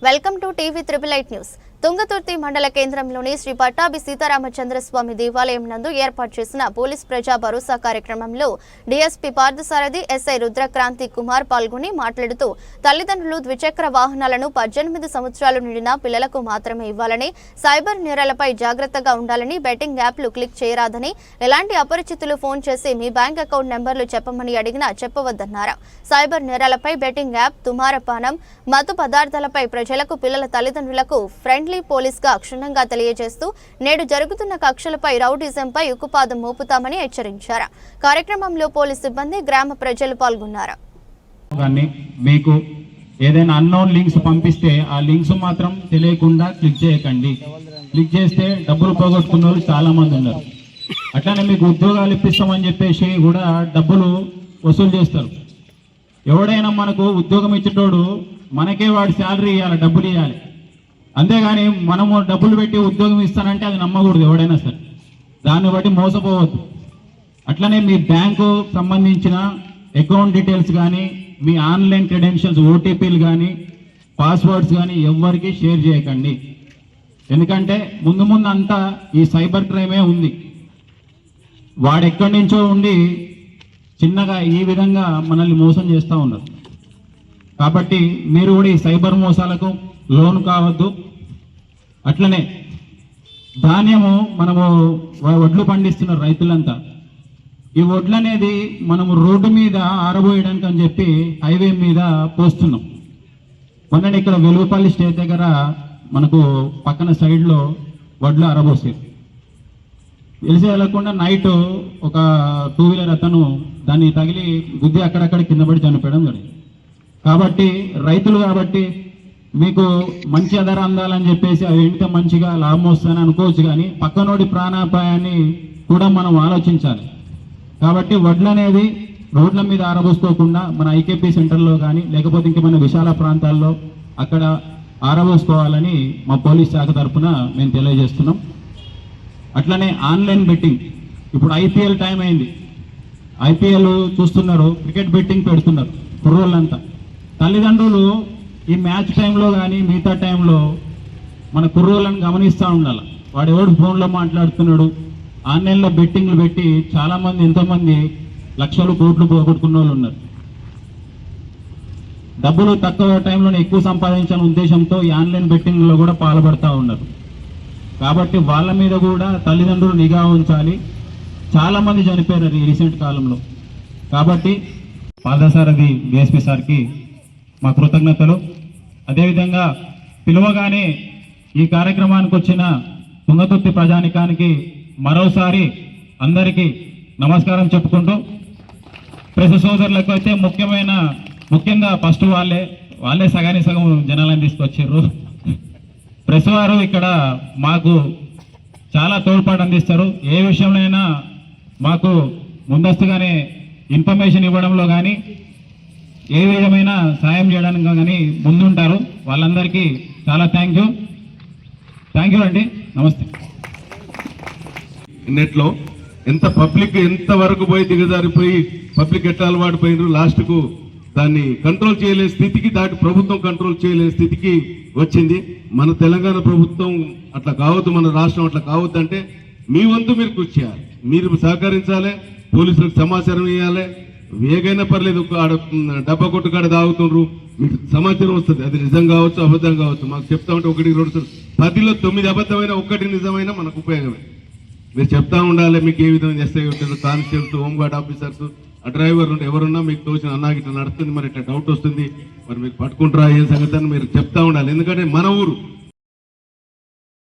welcome to TV triple eight news Thungathurthi మండల కేంద్రంలోని శ్రీ పట్టాభి సీతారామచంద్ర స్వామి దేవాలయం నందు ఏర్పాటు చేసిన పోలీస్ ప్రజా భరోసా కార్యక్రమంలో డీఎస్పీ పార్థసారథి ఎస్ఐ రుద్రక్రాంతి కుమార్ పాల్గొని మాట్లాడుతూ తల్లిదండ్రులు ద్విచక్ర వాహనాలను పద్దెనిమిది సంవత్సరాలు నిండిన పిల్లలకు మాత్రమే ఇవ్వాలని సైబర్ నేరాలపై జాగ్రత్తగా ఉండాలని బెట్టింగ్ యాప్లు క్లిక్ చేయరాదని ఎలాంటి అపరిచితులు ఫోన్ చేసి మీ బ్యాంక్ అకౌంట్ నెంబర్లు చెప్పమని అడిగినా చెప్పవద్దన్నారు. సైబర్ నేరాలపై బెట్టింగ్ యాప్ తుమారపానం మత్తు పదార్థాలపై ప్రజలకు పిల్లల తల్లిదండ్రులకు ఫ్రెండ్లీ పోలీస్గా క్షుణ్ణంగా తెలియజేస్తూ నేడు జరుగుతున్న కక్షలపై రౌడిజంపై ఉక్కుపాదం మోపుతామని హెచ్చరించారు. కార్యక్రమంలో పోలీస్ సిబ్బంది గ్రామ ప్రజలు పాల్గొన్నారు. మీకు ఏదైనా అన్నోన్ లింక్స్ పంపిస్తే ఆ లింక్స్ మాత్రం తెలియకుండా క్లిక్ చేయకండి. క్లిక్ చేస్తే డబ్బులు పోగొట్టుకున్న వాళ్ళు చాలా మంది ఉన్నారు. అట్లానే మీకు ఉద్యోగాలు ఇప్పిస్తామని చెప్పేసి కూడా డబ్బులు వసూలు చేస్తారు. ఎవడైనా మనకు ఉద్యోగం ఇచ్చేటోడు మనకే వాడి శాలరీ ఇవ్వాలి డబ్బులు ఇవ్వాలి అంతేగాని మనము డబ్బులు పెట్టి ఉద్యోగం ఇస్తానంటే అది నమ్మకూడదు ఎవడైనా సరే. దాన్ని బట్టి మోసపోవద్దు. అట్లనే మీ బ్యాంకు సంబంధించిన అకౌంట్ డీటెయిల్స్ కానీ మీ ఆన్లైన్ క్రెడెన్షియల్స్ ఓటీపీలు కానీ పాస్వర్డ్స్ కానీ ఎవరికి షేర్ చేయకండి. ఎందుకంటే ముందు ముందు అంతా ఈ సైబర్ క్రైమే ఉంది. వాడెక్కడి నుంచో ఉండి చిన్నగా ఈ విధంగా మనల్ని మోసం చేస్తూ ఉన్నారు. కాబట్టి మీరు కూడా ఈ సైబర్ మోసాలకు లోన్ కావద్దు. అట్లనే ధాన్యము మనము వడ్లు పండిస్తున్నారు రైతులంతా ఈ వడ్లు అనేది మనము రోడ్డు మీద ఆరబోయడానికి అని చెప్పి హైవే మీద పోస్తున్నాం. మొన్న ఇక్కడ వెలుగుపల్లి స్టేట్ దగ్గర మనకు పక్కన సైడ్లో వడ్లు ఆరబోసారు. తెలిసి వెళ్ళకుండా నైట్ ఒక టూ వీలర్ అతను దాన్ని తగిలి గుద్ది అక్కడక్కడ కింద పడి చనిపోయడం జరిగింది. కాబట్టి రైతులు కాబట్టి మీకు మంచి ధర అందాలని చెప్పేసి అవి ఎండితే మంచిగా లాభం వస్తుందని అనుకోవచ్చు కానీ పక్కనోడి ప్రాణాపాయాన్ని కూడా మనం ఆలోచించాలి. కాబట్టి వడ్లు అనేది రోడ్ల మీద ఆరబోసుకోకుండా మన ఐకేపీ సెంటర్లో కానీ లేకపోతే ఇంకేమైనా మన విశాల ప్రాంతాల్లో అక్కడ ఆరబోసుకోవాలని మా పోలీస్ శాఖ తరఫున మేము తెలియజేస్తున్నాం. అట్లనే ఆన్లైన్ బెట్టింగ్. ఇప్పుడు ఐపీఎల్ టైం అయింది. ఐపీఎల్ చూస్తున్నారు క్రికెట్ బెట్టింగ్ పెడుతున్నారు కుర్రోళ్ళంతా. తల్లిదండ్రులు ఈ మ్యాచ్ టైంలో కానీ మిగతా టైంలో మన కుర్రోళ్ళని గమనిస్తూ ఉండాలి. వాడు ఎవడు ఫోన్లో మాట్లాడుతున్నాడు? ఆన్లైన్లో బెట్టింగ్లు పెట్టి చాలామంది ఎంతోమంది లక్షలు కోట్లు పోగొట్టుకున్న వాళ్ళు ఉన్నారు. డబ్బులు తక్కువ టైంలోనే ఎక్కువ సంపాదించాలనే ఉద్దేశంతో ఈ ఆన్లైన్ బెట్టింగ్లో కూడా పాల్పడతా ఉన్నారు. కాబట్టి వాళ్ళ మీద కూడా తల్లిదండ్రులు నిఘా ఉంచాలి. చాలామంది చనిపోయారు ఈ రీసెంట్ కాలంలో. కాబట్టి పాదసారథి డిఎస్పి సార్కి మా కృతజ్ఞతలు. అదేవిధంగా పిలువగానే ఈ కార్యక్రమానికి వచ్చిన తుంగతుర్తి ప్రజానికానికి మరోసారి అందరికీ నమస్కారం చెప్పుకుంటూ ప్రెస్ సోదరులకు అయితే ముఖ్యమైన ముఖ్యంగా ఫస్ట్ వాళ్ళే వాళ్ళే సగాని సగం జనాలను తీసుకొచ్చారు ప్రెస్ వారు ఇక్కడ మాకు చాలా తోడ్పాటు అందిస్తారు. ఏ విషయంలోనైనా మాకు ముందస్తుగానే ఇన్ఫర్మేషన్ ఇవ్వడంలో కానీ ఏ విధమైన సాయం చేయడానికి కానీ ముందుంటారు. వాళ్ళందరికీ చాలా థ్యాంక్ యూ థ్యాంక్ యూ అండి. నమస్తే. నెట్లో ఎంత పబ్లిక్ ఎంత వరకు పోయి దిగజారిపోయి పబ్లిక్ ఎట్లా అలవాటు పోయినారు లాస్ట్కు దాన్ని కంట్రోల్ చేయలేని స్థితికి దాటి ప్రభుత్వం కంట్రోల్ చేయలేని స్థితికి వచ్చింది. మన తెలంగాణ ప్రభుత్వం అట్లా కావద్దు మన రాష్ట్రం అట్లా కావద్దు అంటే మీ వంతు మీరు కృషి చేయాలి. మీరు సహకరించాలి పోలీసులకు సమాచారం ఇవ్వాలి వేగైనా పర్లేదు ఒక ఆడ డబ్బా కొట్టు కాడ తాగుతుండ్రు. మీకు సమాచారం వస్తుంది. అది నిజం కావచ్చు అబద్ధం కావచ్చు. మాకు చెప్తా ఉంటే ఒకటి రెండు సార్లు. పదిలో తొమ్మిది అబద్ధమైన ఒక్కటి నిజమైన మనకు ఉపయోగమే. మీరు చెప్తా ఉండాలి మీకు ఏ విధంగా చేస్తే ఉంటారు కానిస్టేబుల్స్ హోంగార్డ్ ఆఫీసర్స్ ఆ డ్రైవర్ ఉంటే ఎవరున్నా మీకు తోచిన అన్నా ఇట్లా నడుస్తుంది మరి ఇట్లా డౌట్ వస్తుంది. మరి మీకు పట్టుకుంటారా ఏం సంగతి అని మీరు చెప్తా ఉండాలి. ఎందుకంటే మన ఊరు